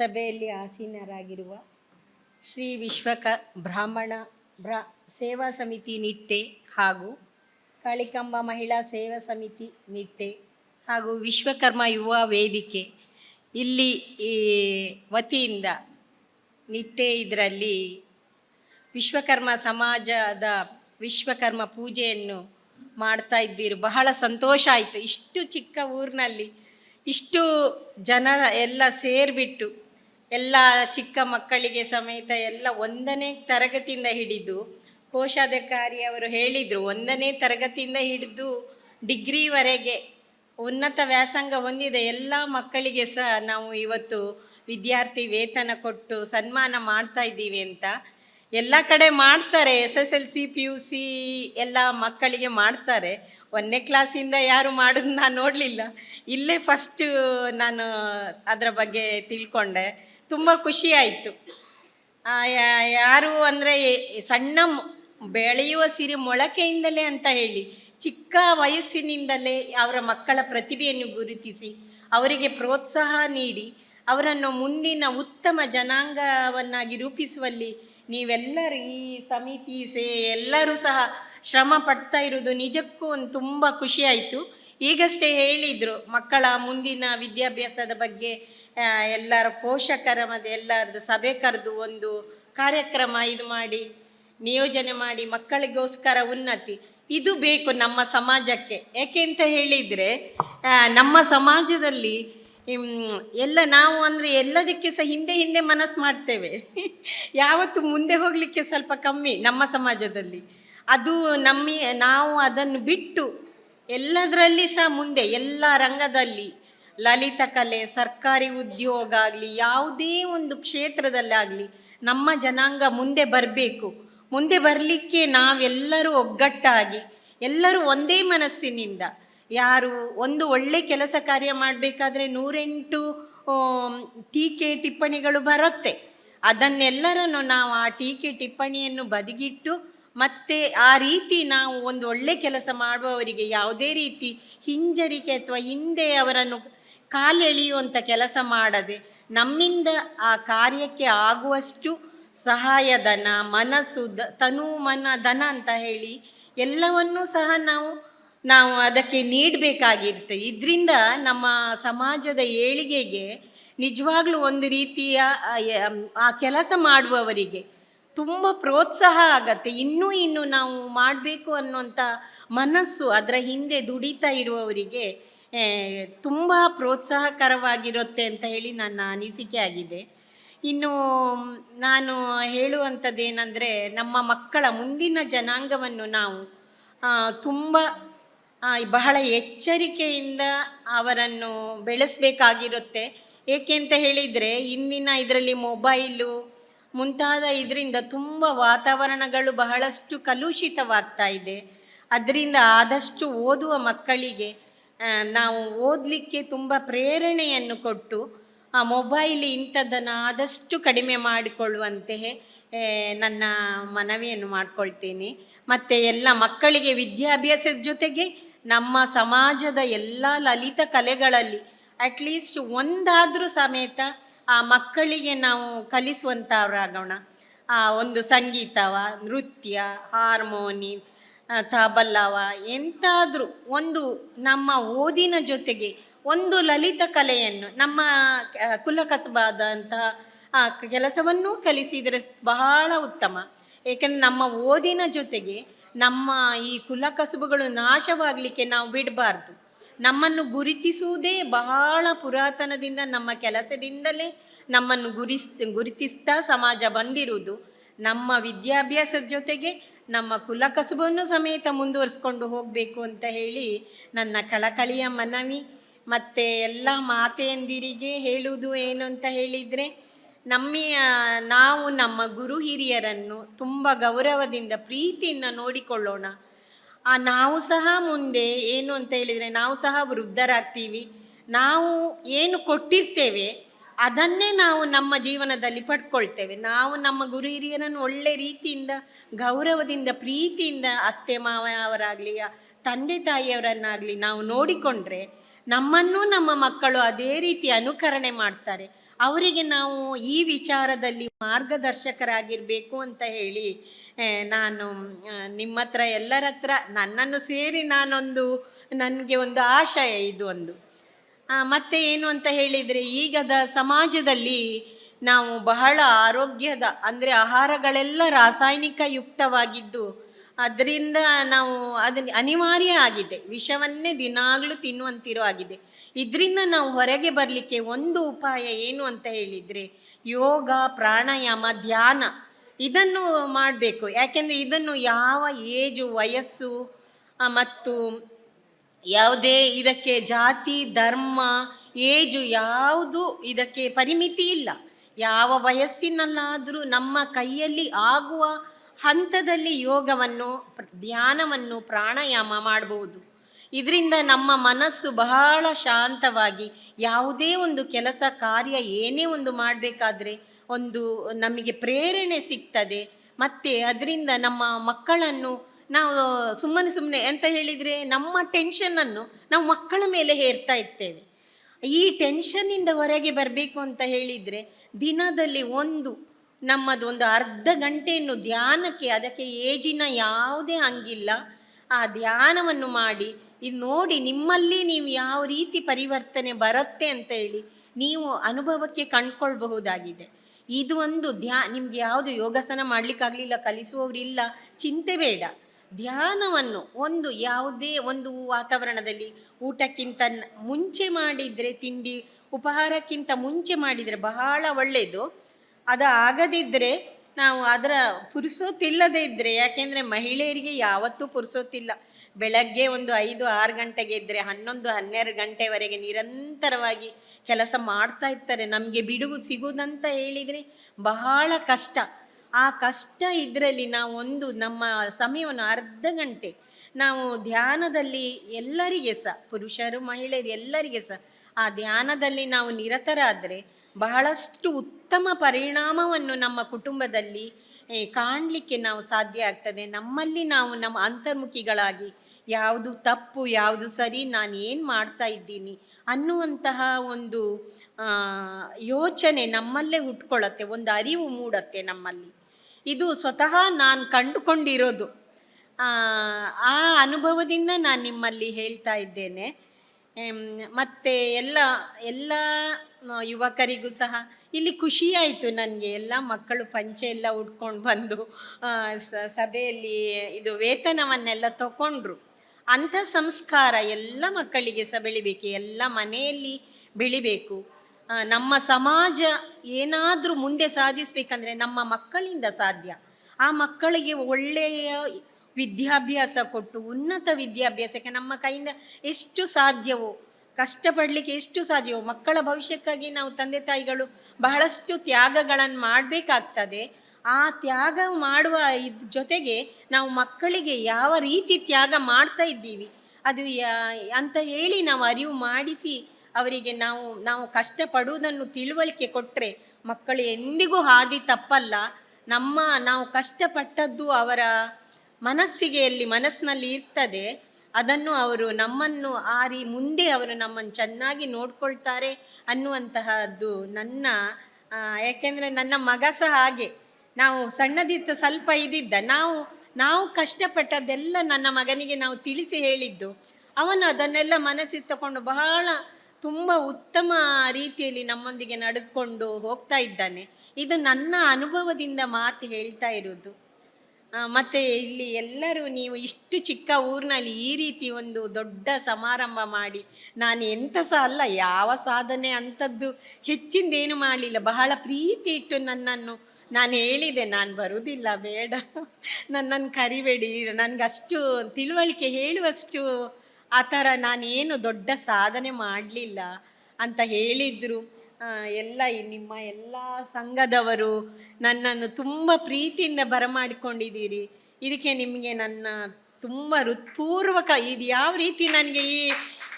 ಸಭೆಯಲ್ಲಿ ಆಸೀನರಾಗಿರುವ ಶ್ರೀ ವಿಶ್ವಕ ಬ್ರಾಹ್ಮಣ ಬ್ರಾ ಸೇವಾ ಸಮಿತಿ ನಿಟ್ಟೆ ಹಾಗೂ ಕಾಳಿಕಂಬ ಮಹಿಳಾ ಸೇವಾ ಸಮಿತಿ ನಿಟ್ಟೆ ಹಾಗೂ ವಿಶ್ವಕರ್ಮ ಯುವ ವೇದಿಕೆ ಇಲ್ಲಿ ಈ ವತಿಯಿಂದ ನಿಟ್ಟೆ ಇದರಲ್ಲಿ ವಿಶ್ವಕರ್ಮ ಸಮಾಜದ ವಿಶ್ವಕರ್ಮ ಪೂಜೆಯನ್ನು ಮಾಡ್ತಾ ಇದ್ದೀರಿ. ಬಹಳ ಸಂತೋಷ ಆಯಿತು. ಇಷ್ಟು ಚಿಕ್ಕ ಊರಿನಲ್ಲಿ ಇಷ್ಟು ಜನ ಎಲ್ಲ ಸೇರಿಬಿಟ್ಟು ಎಲ್ಲ ಚಿಕ್ಕ ಮಕ್ಕಳಿಗೆ ಸಮೇತ ಎಲ್ಲ ಒಂದನೇ ತರಗತಿಯಿಂದ ಹಿಡಿದು ಕೋಶಾಧಿಕಾರಿ ಅವರು ಹೇಳಿದರು, ಒಂದನೇ ತರಗತಿಯಿಂದ ಹಿಡಿದು ಡಿಗ್ರಿವರೆಗೆ ಉನ್ನತ ವ್ಯಾಸಂಗ ಹೊಂದಿದ. ಎಲ್ಲ ಮಕ್ಕಳಿಗೆ ಸಹ ನಾವು ಇವತ್ತು ವಿದ್ಯಾರ್ಥಿ ವೇತನ ಕೊಟ್ಟು ಸನ್ಮಾನ ಮಾಡ್ತಾ ಇದ್ದೀವಿ ಅಂತ. ಎಲ್ಲ ಕಡೆ ಮಾಡ್ತಾರೆ, S S L C, P U C ಎಲ್ಲ ಮಕ್ಕಳಿಗೆ ಮಾಡ್ತಾರೆ. ಒಂದನೇ ಕ್ಲಾಸಿಂದ ಯಾರು ಮಾಡೋದು ನಾನು ನೋಡಲಿಲ್ಲ. ಇಲ್ಲೇ ಫಸ್ಟು ನಾನು ಅದರ ಬಗ್ಗೆ ತಿಳ್ಕೊಂಡೆ. ತುಂಬ ಖುಷಿ ಆಯಿತು. ಯಾರು ಅಂದರೆ ಸಣ್ಣ ಬೆಳೆಯುವ ಸಿರಿ ಮೊಳಕೆಯಿಂದಲೇ ಅಂತ ಹೇಳಿ, ಚಿಕ್ಕ ವಯಸ್ಸಿನಿಂದಲೇ ಅವರ ಮಕ್ಕಳ ಪ್ರತಿಭೆಯನ್ನು ಗುರುತಿಸಿ, ಅವರಿಗೆ ಪ್ರೋತ್ಸಾಹ ನೀಡಿ, ಅವರನ್ನು ಮುಂದಿನ ಉತ್ತಮ ಜನಾಂಗವನ್ನಾಗಿ ರೂಪಿಸುವಲ್ಲಿ ನೀವೆಲ್ಲರೂ ಈ ಸಮಿತಿ ಸೇ, ಎಲ್ಲರೂ ಸಹ ಶ್ರಮ ಪಡ್ತಾ ಇರೋದು ನಿಜಕ್ಕೂ ಒಂದು ತುಂಬ ಖುಷಿಯಾಯಿತು ಈಗಷ್ಟೇ ಹೇಳಿದರು ಮಕ್ಕಳ ಮುಂದಿನ ವಿದ್ಯಾಭ್ಯಾಸದ ಬಗ್ಗೆ ಎಲ್ಲರ ಪೋಷಕರ ಮತ್ತು ಎಲ್ಲರದ್ದು ಸಭೆ ಕರೆದು ಒಂದು ಕಾರ್ಯಕ್ರಮ ಇದು ಮಾಡಿ, ನಿಯೋಜನೆ ಮಾಡಿ ಮಕ್ಕಳಿಗೋಸ್ಕರ ಉನ್ನತಿ. ಇದು ಬೇಕು ನಮ್ಮ ಸಮಾಜಕ್ಕೆ. ಯಾಕೆ ಅಂತ ಹೇಳಿದರೆ ನಮ್ಮ ಸಮಾಜದಲ್ಲಿ ಎಲ್ಲ ನಾವು ಅಂದರೆ ಎಲ್ಲದಕ್ಕೆ ಸಹ ಹಿಂದೆ ಹಿಂದೆ ಮನಸ್ಸು ಮಾಡ್ತೇವೆ. ಯಾವತ್ತು ಮುಂದೆ ಹೋಗಲಿಕ್ಕೆ ಸ್ವಲ್ಪ ಕಮ್ಮಿ ನಮ್ಮ ಸಮಾಜದಲ್ಲಿ. ಅದು ನಮ್ಮ, ನಾವು ಅದನ್ನು ಬಿಟ್ಟು ಎಲ್ಲದರಲ್ಲಿ ಸಹ ಮುಂದೆ, ಎಲ್ಲ ರಂಗದಲ್ಲಿ ಲಲಿತ ಕಲೆ, ಸರ್ಕಾರಿ ಉದ್ಯೋಗ ಆಗಲಿ, ಯಾವುದೇ ಒಂದು ಕ್ಷೇತ್ರದಲ್ಲಾಗಲಿ ನಮ್ಮ ಜನಾಂಗ ಮುಂದೆ ಬರಬೇಕು. ಮುಂದೆ ಬರಲಿಕ್ಕೆ ನಾವೆಲ್ಲರೂ ಒಗ್ಗಟ್ಟಾಗಿ, ಎಲ್ಲರೂ ಒಂದೇ ಮನಸ್ಸಿನಿಂದ, ಯಾರು ಒಂದು ಒಳ್ಳೆ ಕೆಲಸ ಕಾರ್ಯ ಮಾಡಬೇಕಾದ್ರೆ ನೂರೆಂಟು ಟೀಕೆ ಟಿಪ್ಪಣಿಗಳು ಬರುತ್ತೆ. ಅದನ್ನೆಲ್ಲರನ್ನು ನಾವು ಆ ಟೀಕೆ ಟಿಪ್ಪಣಿಯನ್ನು ಬದಿಗಿಟ್ಟು, ಮತ್ತೆ ಆ ರೀತಿ ನಾವು ಒಂದು ಒಳ್ಳೆ ಕೆಲಸ ಮಾಡುವವರಿಗೆ ಯಾವುದೇ ರೀತಿ ಹಿಂಜರಿಕೆ ಅಥವಾ ಹಿಂದೆ ಅವರನ್ನು ಕಾಲೆಳೆಯುವಂಥ ಕೆಲಸ ಮಾಡದೆ ನಮ್ಮಿಂದ ಆ ಕಾರ್ಯಕ್ಕೆ ಆಗುವಷ್ಟು ಸಹಾಯಧನ ಮನಸ್ಸು ದ ತನು ಮನ ಧನ ಅಂತ ಹೇಳಿ ಎಲ್ಲವನ್ನೂ ಸಹ ನಾವು ನಾವು ಅದಕ್ಕೆ ನೀಡಬೇಕಾಗಿರುತ್ತೆ. ಇದರಿಂದ ನಮ್ಮ ಸಮಾಜದ ಏಳಿಗೆಗೆ ನಿಜವಾಗ್ಲೂ ಒಂದು ರೀತಿಯ ಆ, ಕೆಲಸ ಮಾಡುವವರಿಗೆ ತುಂಬ ಪ್ರೋತ್ಸಾಹ ಆಗತ್ತೆ. ಇನ್ನೂ ಇನ್ನು ನಾವು ಮಾಡಬೇಕು ಅನ್ನುವಂಥ ಮನಸ್ಸು ಅದರ ಹಿಂದೆ ದುಡಿತಾ ಇರುವವರಿಗೆ ತುಂಬ ಪ್ರೋತ್ಸಾಹಕರವಾಗಿರುತ್ತೆ ಅಂತ ಹೇಳಿ ನನ್ನ ಅನಿಸಿಕೆ ಆಗಿದೆ. ಇನ್ನು, ನಾನು ಹೇಳುವಂಥದ್ದೇನೆಂದರೆ, ನಮ್ಮ ಮಕ್ಕಳ ಮುಂದಿನ ಜನಾಂಗವನ್ನು ನಾವು ತುಂಬ ಬಹಳ ಎಚ್ಚರಿಕೆಯಿಂದ ಅವರನ್ನು ಬೆಳೆಸಬೇಕಾಗಿರುತ್ತೆ. ಏಕೆ ಅಂತ ಹೇಳಿದರೆ, ಇಂದಿನ ಇದರಲ್ಲಿ ಮೊಬೈಲು ಮುಂತಾದ ಇದರಿಂದ ತುಂಬ ವಾತಾವರಣಗಳು ಬಹಳಷ್ಟು ಕಲುಷಿತವಾಗ್ತಾ ಇದೆ. ಅದರಿಂದ ಆದಷ್ಟು ಓದುವ ಮಕ್ಕಳಿಗೆ ನಾವು ಓದಲಿಕ್ಕೆ ತುಂಬ ಪ್ರೇರಣೆಯನ್ನು ಕೊಟ್ಟು, ಆ ಮೊಬೈಲ್ ಇಂಥದ್ದನ್ನು ಆದಷ್ಟು ಕಡಿಮೆ ಮಾಡಿಕೊಳ್ಳುವಂತೆ ನನ್ನ ಮನವಿಯನ್ನು ಮಾಡಿಕೊಳ್ತೇನೆ. ಮತ್ತು ಎಲ್ಲ ಮಕ್ಕಳಿಗೆ ವಿದ್ಯಾಭ್ಯಾಸದ ಜೊತೆಗೆ ನಮ್ಮ ಸಮಾಜದ ಎಲ್ಲ ಲಲಿತ ಕಲೆಗಳಲ್ಲಿ ಅಟ್ಲೀಸ್ಟ್ ಒಂದಾದರೂ ಸಮೇತ ಆ ಮಕ್ಕಳಿಗೆ ನಾವು ಕಲಿಸುವಂಥವರಾಗೋಣ ಆ ಒಂದು ಸಂಗೀತವ ನೃತ್ಯ ಹಾರ್ಮೋನಿ ಆ, ತಬಲವ ಎಂತಾದರೂ ಒಂದು ನಮ್ಮ ಓದಿನ ಜೊತೆಗೆ ಒಂದು ಲಲಿತ ಕಲೆಯನ್ನು ನಮ್ಮ ಕುಲಕಸಬಾದಂಥ ಕೆಲಸವನ್ನೂ ಕಲಿಸಿದರೆ ಬಹಳ ಉತ್ತಮ. ಏಕೆಂದರೆ ನಮ್ಮ ಓದಿನ ಜೊತೆಗೆ ನಮ್ಮ ಈ ಕುಲಕಸುಬುಗಳು ನಾಶವಾಗಲಿಕ್ಕೆ ನಾವು ಬಿಡಬಾರ್ದು. ನಮ್ಮನ್ನು ಗುರುತಿಸುವುದೇ ಬಹಳ ಪುರಾತನದಿಂದ ನಮ್ಮ ಕೆಲಸದಿಂದಲೇ ನಮ್ಮನ್ನು ಗುರಿಸ್ ಗುರುತಿಸ್ತಾ ಸಮಾಜ ಬಂದಿರುವುದು. ನಮ್ಮ ವಿದ್ಯಾಭ್ಯಾಸದ ಜೊತೆಗೆ ನಮ್ಮ ಕುಲಕಸುಬನ್ನು ಸಮೇತ ಮುಂದುವರಿಸ್ಕೊಂಡು ಹೋಗಬೇಕು ಅಂತ ಹೇಳಿ ನನ್ನ ಕಳಕಳಿಯ ಮನವಿ, ಮತ್ತು ಎಲ್ಲ ಮಾತೆಯಂದಿರಿಗೆ ಹೇಳುವುದು ಏನು ಅಂತ ಹೇಳಿದರೆ ನಮ್ಮ ನಾವು ನಮ್ಮ ಗುರು ಹಿರಿಯರನ್ನು ತುಂಬ ಗೌರವದಿಂದ, ಪ್ರೀತಿಯಿಂದ ನೋಡಿಕೊಳ್ಳೋಣ. ಆ ನಾವು ಸಹ ಮುಂದೆ ಏನು ಅಂತ ಹೇಳಿದರೆ, ನಾವು ಸಹ ವೃದ್ಧರಾಗ್ತೀವಿ. ನಾವು ಏನು ಕೊಟ್ಟಿರ್ತೇವೆ ಅದನ್ನೇ ನಾವು ನಮ್ಮ ಜೀವನದಲ್ಲಿ ಪಡ್ಕೊಳ್ತೇವೆ. ನಾವು ನಮ್ಮ ಗುರು ಹಿರಿಯರನ್ನು ಒಳ್ಳೆ ರೀತಿಯಿಂದ, ಗೌರವದಿಂದ, ಪ್ರೀತಿಯಿಂದ ಅತ್ತೆ ಮಾವ ಅವರಾಗಲಿ ತಂದೆ ತಾಯಿಯವರನ್ನಾಗಲಿ ನಾವು ನೋಡಿಕೊಂಡ್ರೆ ನಮ್ಮನ್ನು ನಮ್ಮ ಮಕ್ಕಳು ಅದೇ ರೀತಿ ಅನುಕರಣೆ ಮಾಡ್ತಾರೆ. ಅವರಿಗೆ ನಾವು ಈ ವಿಚಾರದಲ್ಲಿ ಮಾರ್ಗದರ್ಶಕರಾಗಿರಬೇಕು ಅಂತ ಹೇಳಿ ನಾನು ನಿಮ್ಮ ಹತ್ರ ಎಲ್ಲರ ಹತ್ರ ನನ್ನನ್ನು ಸೇರಿ ನಾನೊಂದು, ನನಗೆ ಒಂದು ಆಶಯ ಇದು ಒಂದು. ಮತ್ತೆ ಏನು ಅಂತ ಹೇಳಿದರೆ, ಈಗದ ಸಮಾಜದಲ್ಲಿ ನಾವು ಬಹಳ ಆರೋಗ್ಯದ, ಅಂದರೆ ಆಹಾರಗಳೆಲ್ಲ ರಾಸಾಯನಿಕ ಯುಕ್ತವಾಗಿದ್ದು ಅದರಿಂದ ನಾವು ಅದನ್ನು ಅನಿವಾರ್ಯ ಆಗಿದೆ. ವಿಷವನ್ನೇ ದಿನಾಗಲೂ ತಿನ್ನುವಂತಿರೋ ಆಗಿದೆ. ಇದರಿಂದ ನಾವು ಹೊರಗೆ ಬರಲಿಕ್ಕೆ ಒಂದು ಉಪಾಯ ಏನು ಅಂತ ಹೇಳಿದರೆ, ಯೋಗ, ಪ್ರಾಣಾಯಾಮ, ಧ್ಯಾನ, ಇದನ್ನು ಮಾಡಬೇಕು. ಯಾಕೆಂದರೆ ಇದನ್ನು ಯಾವ ಏಜು, ವಯಸ್ಸು ಮತ್ತು ಯಾವುದೇ ಇದಕ್ಕೆ ಜಾತಿ, ಧರ್ಮ, ಏಜು ಯಾವುದು ಇದಕ್ಕೆ ಪರಿಮಿತಿ ಇಲ್ಲ. ಯಾವ ವಯಸ್ಸಿನಲ್ಲಾದರೂ ನಮ್ಮ ಕೈಯಲ್ಲಿ ಆಗುವ ಹಂತದಲ್ಲಿ ಯೋಗವನ್ನು, ಧ್ಯಾನವನ್ನು, ಪ್ರಾಣಾಯಾಮ ಮಾಡಬಹುದು ಇದರಿಂದ ನಮ್ಮ ಮನಸ್ಸು ಬಹಳ ಶಾಂತವಾಗಿ ಯಾವುದೇ ಒಂದು ಕೆಲಸ, ಕಾರ್ಯ ಏನೇ ಒಂದು ಮಾಡಬೇಕಾದ್ರೆ ಒಂದು ನಮಗೆ ಪ್ರೇರಣೆ ಸಿಗ್ತದೆ. ಮತ್ತು ಅದರಿಂದ ನಮ್ಮ ಮಕ್ಕಳನ್ನು ನಾವು ಸುಮ್ಮನೆ ಸುಮ್ಮನೆ ಅಂತ ಹೇಳಿದರೆ ನಮ್ಮ ಟೆನ್ಷನನ್ನು ನಾವು ಮಕ್ಕಳ ಮೇಲೆ ಹೇರ್ತಾ ಇರ್ತೇವೆ. ಈ ಟೆನ್ಷನ್ನಿಂದ ಹೊರಗೆ ಬರಬೇಕು ಅಂತ ಹೇಳಿದರೆ ದಿನದಲ್ಲಿ ಒಂದು ನಮ್ಮದು ಒಂದು ಅರ್ಧ ಗಂಟೆಯನ್ನು ಧ್ಯಾನಕ್ಕೆ ಅದಕ್ಕೆ ಏಜಿನ ಯಾವುದೇ ಹಂಗಿಲ್ಲ. ಆ ಧ್ಯಾನವನ್ನು ಮಾಡಿ ಇದು ನೋಡಿ ನಿಮ್ಮಲ್ಲಿ ನೀವು ಯಾವ ರೀತಿ ಪರಿವರ್ತನೆ ಬರುತ್ತೆ ಅಂತ ಹೇಳಿ ನೀವು ಅನುಭವಕ್ಕೆ ಕಂಡ್ಕೊಳ್ಬಹುದಾಗಿದೆ. ಇದು ಒಂದು ಧ್ಯಾ ನಿಮ್ಗೆ ಯಾವುದು ಯೋಗಾಸನ ಮಾಡಲಿಕ್ಕಾಗಲಿಲ್ಲ, ಕಲಿಸುವವರಿಲ್ಲ, ಚಿಂತೆ ಬೇಡ. ಧ್ಯಾನವನ್ನು, ಒಂದು ಯಾವುದೇ ಒಂದು ವಾತಾವರಣದಲ್ಲಿ ಊಟಕ್ಕಿಂತ ಮುಂಚೆ ಮಾಡಿದರೆ, ತಿಂಡಿ ಉಪಹಾರಕ್ಕಿಂತ ಮುಂಚೆ ಮಾಡಿದರೆ ಬಹಳ ಒಳ್ಳೆಯದು ಅದು ಆಗದಿದ್ದರೆ ನಾವು ಅದರ ಪುರುಸೋತಿಲ್ಲದೇ ಇದ್ದರೆ ಯಾಕೆಂದರೆ ಮಹಿಳೆಯರಿಗೆ ಯಾವತ್ತೂ ಪುರುಸೋತಿಲ್ಲ. ಬೆಳಗ್ಗೆ ಒಂದು ಐದು ಆರು ಗಂಟೆಗೆ ಇದ್ದರೆ ಹನ್ನೊಂದು ಹನ್ನೆರಡು ಗಂಟೆವರೆಗೆ ನಿರಂತರವಾಗಿ ಕೆಲಸ ಮಾಡ್ತಾ ಇರ್ತಾರೆ. ನಮಗೆ ಬಿಡುವು ಸಿಗುವುದಂತ ಹೇಳಿದರೆ ಬಹಳ ಕಷ್ಟ. ಆ ಕಷ್ಟ ಇದರಲ್ಲಿ ನಾವು ಒಂದು ನಮ್ಮ ಸಮಯವನ್ನು ಅರ್ಧ ಗಂಟೆ ನಾವು ಧ್ಯಾನದಲ್ಲಿ ಎಲ್ಲರಿಗೆ ಸಹ, ಪುರುಷರು, ಮಹಿಳೆಯರು ಎಲ್ಲರಿಗೆ ಸಹ, ಆ ಧ್ಯಾನದಲ್ಲಿ ನಾವು ನಿರತರಾದರೆ ಬಹಳಷ್ಟು ಉತ್ತಮ ಪರಿಣಾಮವನ್ನು ನಮ್ಮ ಕುಟುಂಬದಲ್ಲಿ ಕಾಣಲಿಕ್ಕೆ ನಾವು ಸಾಧ್ಯ ಆಗ್ತದೆ. ನಮ್ಮಲ್ಲಿ ನಾವು ನಮ್ಮ ಅಂತರ್ಮುಖಿಗಳಾಗಿ ಯಾವುದು ತಪ್ಪು, ಯಾವುದು ಸರಿ, ನಾನು ಏನು ಮಾಡ್ತಾ ಇದ್ದೀನಿ ಅನ್ನುವಂತಹ ಒಂದು ಯೋಚನೆ ನಮ್ಮಲ್ಲೇ ಹುಟ್ಕೊಳ್ಳತ್ತೆ, ಒಂದು ಅರಿವು ಮೂಡತ್ತೆ ನಮ್ಮಲ್ಲಿ. ಇದು ಸ್ವತಃ ನಾನು ಕಂಡುಕೊಂಡಿರೋದು. ಆ, ಅನುಭವದಿಂದ ನಾನು ನಿಮ್ಮಲ್ಲಿ ಹೇಳ್ತಾ ಇದ್ದೇನೆ. ಮತ್ತೆ ಎಲ್ಲ ಎಲ್ಲ ಯುವಕರಿಗೂ ಸಹ ಇಲ್ಲಿ ಖುಷಿಯಾಯಿತು ನನಗೆ. ಎಲ್ಲ ಮಕ್ಕಳು ಪಂಚೆ ಎಲ್ಲ ಉಟ್ಕೊಂಡು ಬಂದು ಸಭೆಯಲ್ಲಿ ಇದು ವೇತನವನ್ನೆಲ್ಲ ತಗೊಂಡ್ರು ಅಂಥ ಸಂಸ್ಕಾರ ಎಲ್ಲ ಮಕ್ಕಳಿಗೆ ಸಹ ಬೆಳಿಬೇಕು ಎಲ್ಲ ಮನೆಯಲ್ಲಿ ಬೆಳಿಬೇಕು. ನಮ್ಮ ಸಮಾಜ ಏನಾದರೂ ಮುಂದೆ ಸಾಧಿಸಬೇಕಂದ್ರೆ ನಮ್ಮ ಮಕ್ಕಳಿಂದ ಸಾಧ್ಯ. ಆ ಮಕ್ಕಳಿಗೆ ಒಳ್ಳೆಯ ವಿದ್ಯಾಭ್ಯಾಸ ಕೊಟ್ಟು ಉನ್ನತ ವಿದ್ಯಾಭ್ಯಾಸಕ್ಕೆ ನಮ್ಮ ಕೈಯಿಂದ ಎಷ್ಟು ಸಾಧ್ಯವೋ, ಕಷ್ಟಪಡಲಿಕ್ಕೆ ಎಷ್ಟು ಸಾಧ್ಯವೋ, ಮಕ್ಕಳ ಭವಿಷ್ಯಕ್ಕಾಗಿ ನಾವು ತಂದೆ ತಾಯಿಗಳು ಬಹಳಷ್ಟು ತ್ಯಾಗಗಳನ್ನು ಮಾಡಬೇಕಾಗ್ತದೆ. ಆ ತ್ಯಾಗ ಮಾಡುವ ಇದ್ ಜೊತೆಗೆ ನಾವು ಮಕ್ಕಳಿಗೆ ಯಾವ ರೀತಿ ತ್ಯಾಗ ಮಾಡ್ತಾ ಇದ್ದೀವಿ, ಅದು ಅಂತ ಹೇಳಿ ನಾವು ಅರಿವು ಮಾಡಿಸಿ ಅವರಿಗೆ ನಾವು ನಾವು ಕಷ್ಟಪಡುವುದನ್ನು ತಿಳುವಳಿಕೆ ಕೊಟ್ಟರೆ ಮಕ್ಕಳು ಎಂದಿಗೂ ಹಾದಿ ತಪ್ಪಲ್ಲ. ನಮ್ಮ, ನಾವು ಕಷ್ಟಪಟ್ಟದ್ದು ಅವರ ಮನಸ್ಸಿಗೆ ಅಲ್ಲಿ, ಮನಸ್ಸಿನಲ್ಲಿ ಇರ್ತದೆ. ಅದನ್ನು ಅವರು ನಮ್ಮನ್ನು ಆರಿ ಮುಂದೆ ಅವರು ನಮ್ಮನ್ನು ಚೆನ್ನಾಗಿ ನೋಡ್ಕೊಳ್ತಾರೆ ಅನ್ನುವಂತಹದ್ದು ನನ್ನ ಯಾಕೆಂದರೆ ನನ್ನ ಮಗ ಸಹ ಹಾಗೆ. ನಾವು ಸಣ್ಣದಿತ್ತ ಸ್ವಲ್ಪ ಇದಿದ್ದ ನಾವು ನಾವು ಕಷ್ಟಪಟ್ಟದ್ದೆಲ್ಲ ನನ್ನ ಮಗನಿಗೆ ನಾವು ತಿಳಿಸಿ ಹೇಳಿದ್ದು. ಅವನು ಅದನ್ನೆಲ್ಲ ಮನಸ್ಸಿಗೆ ತಗೊಂಡು ಬಹಳ ತುಂಬ ಉತ್ತಮ ರೀತಿಯಲ್ಲಿ ನಮ್ಮೊಂದಿಗೆ ನಡೆದುಕೊಂಡು ಹೋಗ್ತಾ ಇದ್ದಾನೆ. ಇದು ನನ್ನ ಅನುಭವದಿಂದ ಮಾತು ಹೇಳ್ತಾ ಇರೋದು ಮತ್ತೆ ಇಲ್ಲಿ ಎಲ್ಲರೂ ನೀವು ಇಷ್ಟು ಚಿಕ್ಕ ಊರಿನಲ್ಲಿ ಈ ರೀತಿ ಒಂದು ದೊಡ್ಡ ಸಮಾರಂಭ ಮಾಡಿ, ನಾನು ಎಂಥ ಸಹ ಅಲ್ಲ, ಯಾವ ಸಾಧನೆ ಅಂಥದ್ದು ಹೆಚ್ಚಿಂದೇನು ಮಾಡಲಿಲ್ಲ. ಬಹಳ ಪ್ರೀತಿ ಇಟ್ಟು ನನ್ನನ್ನು ನಾನು ಹೇಳಿದೆ, ನಾನು ಬರುವುದಿಲ್ಲ, ಬೇಡ. ನನ್ನನ್ನು ಕರಿಬೇಡಿ, ನನಗಷ್ಟು ತಿಳುವಳಿಕೆ ಹೇಳುವಷ್ಟು ಆ ಥರ ನಾನೇನು ದೊಡ್ಡ ಸಾಧನೆ ಮಾಡಲಿಲ್ಲ ಅಂತ ಹೇಳಿದ್ರು. ಎಲ್ಲ ನಿಮ್ಮ ಎಲ್ಲ ಸಂಘದವರು ನನ್ನನ್ನು ತುಂಬ ಪ್ರೀತಿಯಿಂದ ಬರಮಾಡಿಕೊಂಡಿದ್ದೀರಿ. ಇದಕ್ಕೆ ನಿಮಗೆ ನನ್ನ ತುಂಬ ಹೃತ್ಪೂರ್ವಕ ಇದು ಯಾವ ರೀತಿ ನನಗೆ ಈ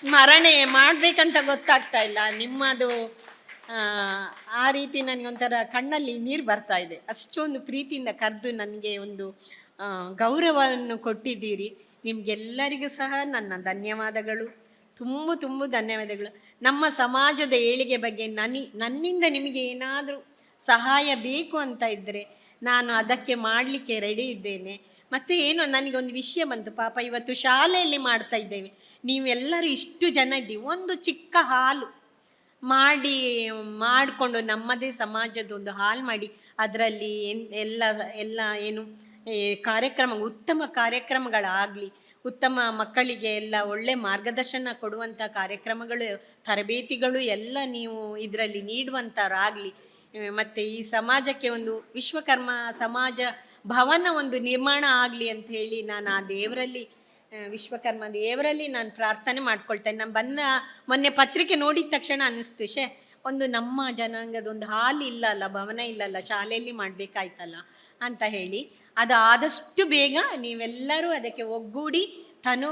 ಸ್ಮರಣೆ ಮಾಡಬೇಕಂತ ಗೊತ್ತಾಗ್ತಾ ಇಲ್ಲ. ನಿಮ್ಮದು ಆ, ರೀತಿ ನನಗೆ ಒಂಥರ ಕಣ್ಣಲ್ಲಿ ನೀರು ಬರ್ತಾ ಇದೆ. ಅಷ್ಟೊಂದು ಪ್ರೀತಿಯಿಂದ ಕರೆದು ನನಗೆ ಒಂದು ಗೌರವವನ್ನು ಕೊಟ್ಟಿದ್ದೀರಿ. ನಿಮಗೆಲ್ಲರಿಗೂ ಸಹ ನನ್ನ ಧನ್ಯವಾದಗಳು. ತುಂಬ ತುಂಬ ಧನ್ಯವಾದಗಳು. ನಮ್ಮ ಸಮಾಜದ ಏಳಿಗೆ ಬಗ್ಗೆ ನನಿ, ನನ್ನಿಂದ ನಿಮಗೆ ಏನಾದರೂ ಸಹಾಯ ಬೇಕು ಅಂತ ಇದ್ದರೆ ನಾನು ಅದಕ್ಕೆ ಮಾಡಲಿಕ್ಕೆ ರೆಡಿ ಇದ್ದೇನೆ. ಮತ್ತು ಏನು ನನಗೊಂದು ವಿಷಯ ಬಂತು ಪಾಪ, ಇವತ್ತು ಶಾಲೆಯಲ್ಲಿ ಮಾಡ್ತಾ ಇದ್ದೇವೆ. ನೀವೆಲ್ಲರೂ ಇಷ್ಟು ಜನ ಇದ್ದೀವಿ. ಒಂದು ಚಿಕ್ಕ ಹಾಲು ಮಾಡಿ, ಮಾಡಿಕೊಂಡು ನಮ್ಮದೇ ಸಮಾಜದ ಒಂದು ಹಾಲು ಮಾಡಿ, ಅದರಲ್ಲಿ ಎಲ್ಲ ಎಲ್ಲ ಏನು ಈ ಕಾರ್ಯಕ್ರಮ, ಉತ್ತಮ ಕಾರ್ಯಕ್ರಮಗಳಾಗಲಿ, ಉತ್ತಮ ಮಕ್ಕಳಿಗೆ ಎಲ್ಲ ಒಳ್ಳೆ ಮಾರ್ಗದರ್ಶನ ಕೊಡುವಂಥ ಕಾರ್ಯಕ್ರಮಗಳು, ತರಬೇತಿಗಳು ಎಲ್ಲ ನೀವು ಇದರಲ್ಲಿ ನೀಡುವಂಥವ್ರಾಗಲಿ ಮತ್ತು ಈ ಸಮಾಜಕ್ಕೆ ಒಂದು ವಿಶ್ವಕರ್ಮ ಸಮಾಜ ಭವನ ಒಂದು ನಿರ್ಮಾಣ ಆಗಲಿ ಅಂತ ಹೇಳಿ ನಾನು ಆ ದೇವರಲ್ಲಿ ವಿಶ್ವಕರ್ಮ ದೇವರಲ್ಲಿ ನಾನು ಪ್ರಾರ್ಥನೆ ಮಾಡ್ಕೊಳ್ತೇನೆ. ನಾನು ಬಂದ ಮೊನ್ನೆ ಪತ್ರಿಕೆ ನೋಡಿದ ತಕ್ಷಣ ಅನ್ನಿಸ್ತು ಶೇ ಒಂದು ನಮ್ಮ ಜನಾಂಗದ ಒಂದು ಹಾಲ್ ಇಲ್ಲಲ್ಲ, ಭವನ ಇಲ್ಲಲ್ಲ, ಶಾಲೆಯಲ್ಲಿ ಮಾಡಬೇಕಾಯ್ತಲ್ಲ. ಅಂತ ಹೇಳಿ. ಅದು ಆದಷ್ಟು ಬೇಗ ನೀವೆಲ್ಲರೂ ಅದಕ್ಕೆ ಒಗ್ಗೂಡಿ ತನು